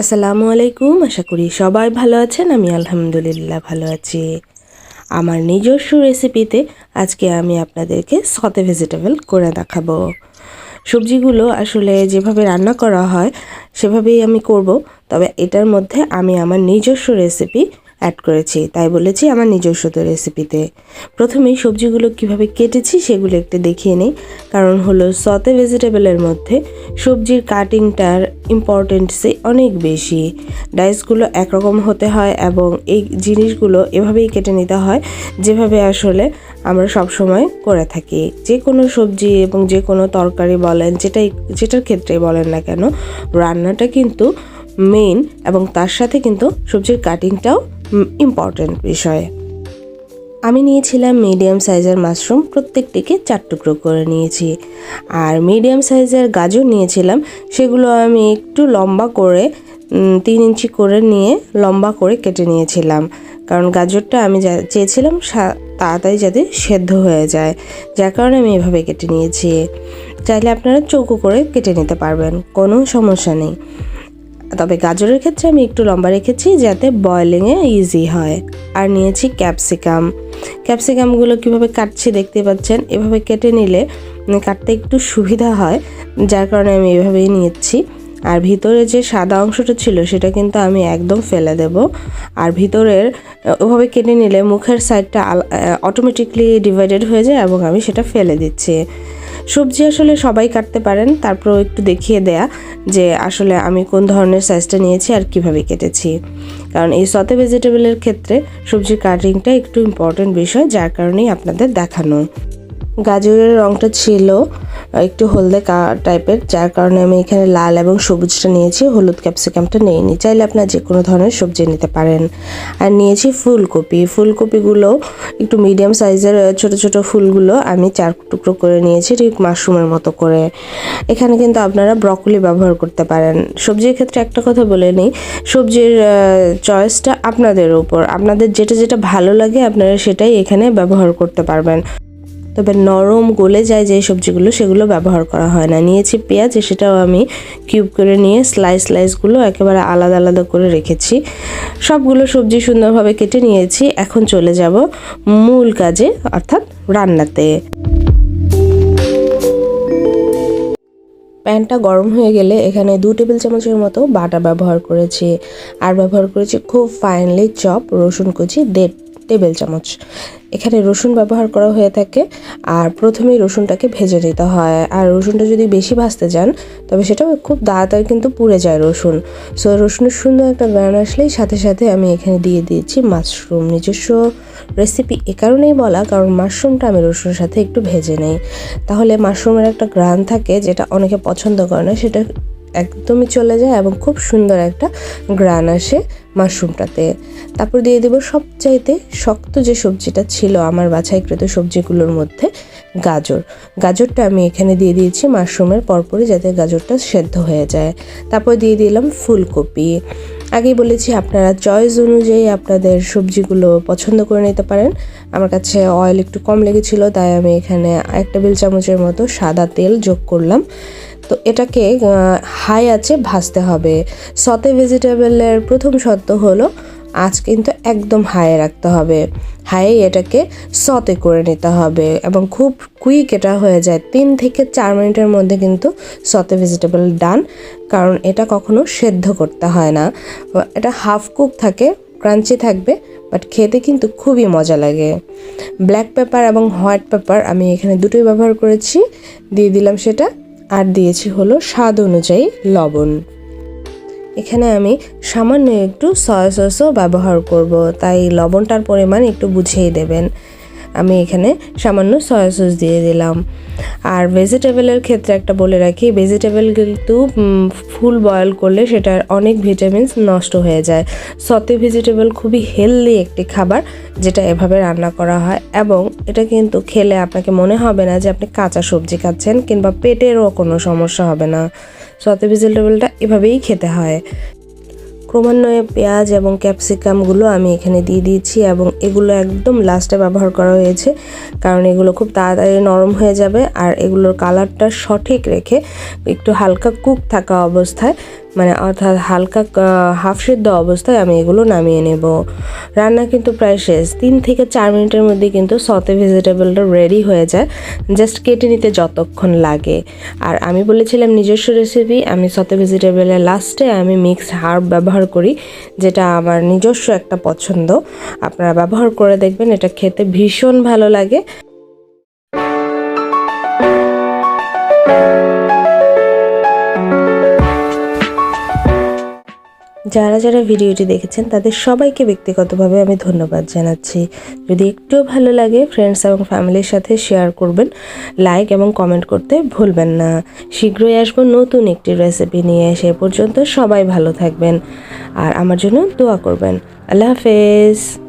আসসালামু আলাইকুম, আশা করি সবাই ভালো আছেন, আমি আলহামদুলিল্লাহ ভালো আছি। আমার নিজস্ব রেসিপিতে আজকে আমি আপনাদেরকে সতে ভেজিটেবল করে দেখাবো। সবজিগুলো আসলে যেভাবে রান্না করা হয়, সেভাবেই আমি করব, তবে এটার মধ্যে আমি আমার নিজস্ব রেসিপি অ্যাড করেছি। তাই বলেছি আমার নিজস্ব তো রেসিপিতে প্রথমেই সবজিগুলো কীভাবে কেটেছি সেগুলো একটু দেখিয়ে নিই। কারণ হলো সতে ভেজিটেবলের মধ্যে সবজির কাটিংটার ইম্পর্টেন্সই অনেক বেশি। ডাইসগুলো একরকম হতে হয় এবং এই জিনিসগুলো এভাবেই কেটে নিতে হয়, যেভাবে আসলে আমরা সব সময় করে থাকি। যে কোনো সবজি এবং যে কোনো তরকারি বলেন, যেটাই, যেটার ক্ষেত্রে বলেন না কেন, রান্নাটা কিন্তু মেইন এবং তার সাথে কিন্তু সবজির কাটিংটাও ইম্পর্টেন্ট বিষয়। আমি নিয়েছিলাম মিডিয়াম সাইজের মাশরুম প্রত্যেকটিকে চার টুকরো করে নিয়েছি। আর মিডিয়াম সাইজের গাজর নিয়েছিলাম, সেগুলো আমি একটু লম্বা করে তিন ইঞ্চি করে নিয়ে লম্বা করে কেটে নিয়েছিলাম। কারণ গাজরটা আমি চেয়েছিলাম তাড়াতাড়ি যাতে সেদ্ধ হয়ে যায়। যার কারণে আমি এভাবে কেটে নিয়েছি। চাইলে আপনারা চৌকো করে কেটে নিতে পারবেন, কোনো সমস্যা নেই। তবে গাজরের ক্ষেত্রে আমি একটু লম্বা রেখেছি যাতে বয়েলিংয়ে ইজি হয়। আর নিয়েছি ক্যাপসিকাম ক্যাপসিকামগুলো কীভাবে কাটছি দেখতে পাচ্ছেন? এভাবে কেটে নিলে কাটতে একটু সুবিধা হয়, যার কারণে আমি এভাবেই নিয়েছি আর ভিতরে যে সাদা অংশটা ছিল সেটা কিন্তু আমি একদম ফেলে দেব। আর ভিতরের, ওভাবে কেটে নিলে মুখের সাইডটা অটোমেটিকলি ডিভাইডেড হয়ে যায় এবং আমি সেটা ফেলে দিচ্ছি। সবজি আসলে সবাই কাটতে পারেন তারপর একটু দেখিয়ে দেয়া যে আসলে আমি কোন ধরনের সাইজটা নিয়েছি আর কীভাবে কেটেছি। কারণ এই সতে ভেজিটেবলের ক্ষেত্রে সবজির কাটিংটা একটু ইম্পর্টেন্ট বিষয়, যার কারণেই আপনাদের দেখানো। গাজরের রংটা ছিল একটু হলদে কা টাইপের যার কারণে আমি এখানে লাল এবং সবুজটা নিয়েছি, হলুদ ক্যাপসিকামটা নিইনি। চাইলে আপনার যে কোনো ধরনের সবজি নিতে পারেন। আর নিয়েছি ফুলকপি। ফুলকপিগুলো একটু মিডিয়াম সাইজের ছোট ছোট ফুলগুলো আমি চার টুকরো করে নিয়েছি, ঠিক মাশরুমের মতো করে। এখানে কিন্তু আপনারা ব্রকলি ব্যবহার করতে পারেন। সবজির ক্ষেত্রে একটা কথা বলে নিই, সবজির চয়েসটা আপনাদের উপর। আপনাদের যেটা যেটা ভালো লাগে, আপনারা সেটাই এখানে ব্যবহার করতে পারবেন। তবে নরম গলে যায় যে সবজিগুলো, সেগুলো ব্যবহার করা হয় না। নিয়েছি পেঁয়াজ, সেটাও আমি কিউব করে নিয়ে স্লাইস, স্লাইসগুলো একেবারে আলাদা আলাদা করে রেখেছি। সবগুলো সবজি সুন্দরভাবে কেটে নিয়েছি। এখন চলে যাব মূল কাজে, অর্থাৎ রান্নাতে। প্যানটা গরম হয়ে গেলে এখানে দু টেবিল চামচের মতো বাটা ব্যবহার করেছি। আর ব্যবহার করেছি খুব ফাইনলি চপ, রসুন কুচি, দেড় টেবিল চামচ। এখানে রসুন ব্যবহার করা হয়ে থাকে আর প্রথমেই রসুনটাকে ভেজে নিতে হয়। আর রসুনটা যদি বেশি ভাজতে যান, তবে সেটা খুব তাড়াতাড়ি কিন্তু পুড়ে যায় রসুন। সো রসুনের সুন্দর একটা গ্রান আসলেই সাথে সাথে আমি এখানে দিয়ে দিয়েছি মাশরুম। নিজস্ব রেসিপি এ কারণেই বলা, কারণ মাশরুমটা আমি রসুনের সাথে একটু ভেজে নেই। তাহলে মাশরুমের একটা গ্রান থাকে যেটা অনেকে পছন্দ করে না, সেটা একদমই চলে যায় এবং খুব সুন্দর একটা গ্রান আসে মাশরুমটাতে। তারপর দিয়ে দেবো সবচাইতে শক্ত যে সবজিটা ছিল আমার বাছাইকৃত সবজিগুলোর মধ্যে গাজর। গাজরটা আমি এখানে দিয়ে দিয়েছি মাশরুমের পরপরই যাতে গাজরটা সেদ্ধ হয়ে যায়। তারপর দিয়ে দিলাম ফুলকপি। আগেই বলেছি আপনারা চয়েস অনুযায়ী আপনাদের সবজিগুলো পছন্দ করে নিতে পারেন। আমার কাছে অয়েল একটু কম লেগেছিল, তাই আমি এখানে এক টেবিল চামচের মতো সাদা তেল যোগ করলাম। তো এটাকে হাই আছে, ভাজতে হবে। সতে ভেজিটেবলের প্রথম শর্ত হলো, আঁচ কিন্তু একদম হাই রাখতে হবে। হাই এটাকে সতে করে নিতে হবে এবং খুব কুইক এটা হয়ে যায়। তিন থেকে চার মিনিটের মধ্যে কিন্তু সতে ভেজিটেবল ডান কারণ এটা কখনো সেদ্ধ করতে হয় না। এটা হাফ কুক থাকে ক্রাঞ্চি থাকবে বাট খেতে কিন্তু খুবই মজা লাগে। ব্ল্যাক পেপার এবং হোয়াইট পেপার আমি এখানে দুটোই ব্যবহার করেছি, দিয়ে দিলাম সেটা। আর দিয়েছি হলো স্বাদ অনুযায়ী লবণ। এখানে আমি সামান্য একটু সয়া সসও ব্যবহার করব, তাই লবণটার পরিমাণ একটু বুঝিয়ে দেবেন। আমি এখানে সামান্য সয়া সস দিয়ে দিলাম। আর ভেজিটেবলের ক্ষেত্রে একটা বলে রাখি ভেজিটেবল কিন্তু ফুল বয়েল করলে সেটার অনেক ভিটামিনস নষ্ট হয়ে যায়। সতে ভেজিটেবল খুবই হেলদি একটি খাবার, যেটা এভাবে রান্না করা হয় এবং এটা কিন্তু খেলে আপনাকে মনে হবে না যে আপনি কাঁচা সবজি খাচ্ছেন কিংবা পেটেরও কোনো সমস্যা হবে না। সতে ভেজিটেবলটা এভাবেই খেতে হয়। ক্রমান্বয়ে পেঁয়াজ এবং ক্যাপসিকামগুলো আমি এখানে দিয়ে দিয়েছি এবং এগুলো একদম লাস্টে ব্যবহার করা হয়েছে। কারণ এগুলো খুব তাড়াতাড়ি নরম হয়ে যাবে আর এগুলোর কালারটা সঠিক রেখে একটু হালকা কুক থাকা অবস্থায় মানে অর্থাৎ হালকা হাফ সিদ্ধ অবস্থায় আমি এগুলো নামিয়ে নেব। রান্না কিন্তু প্রায় শেষ। তিন থেকে চার মিনিটের মধ্যে কিন্তু সতে ভেজিটেবলটা রেডি হয়ে যায়। জাস্ট কেটে নিতে যতক্ষণ লাগে। আর আমি বলেছিলাম নিজস্ব রেসিপি আমি সতে ভেজিটেবলের লাস্টে আমি মিক্সড হার্ব ব্যবহার করি, যেটা আমার নিজস্ব একটা পছন্দ। আপনারা ব্যবহার করে দেখবেন, এটা খেতে ভীষণ ভালো লাগে। যারা যারা ভিডিওটি দেখেছেন, তাদের সবাইকে ব্যক্তিগতভাবে আমি ধন্যবাদ জানাচ্ছি। যদি একটুও ভালো লাগে ফ্রেন্ডস এবং ফ্যামিলির সাথে শেয়ার করবেন লাইক এবং কমেন্ট করতে ভুলবেন না। শীঘ্রই আসব নতুন একটি রেসিপি নিয়ে। সে পর্যন্ত সবাই ভালো থাকবেন। আর আমার জন্য দোয়া করবেন। আল্লাহ হাফেজ।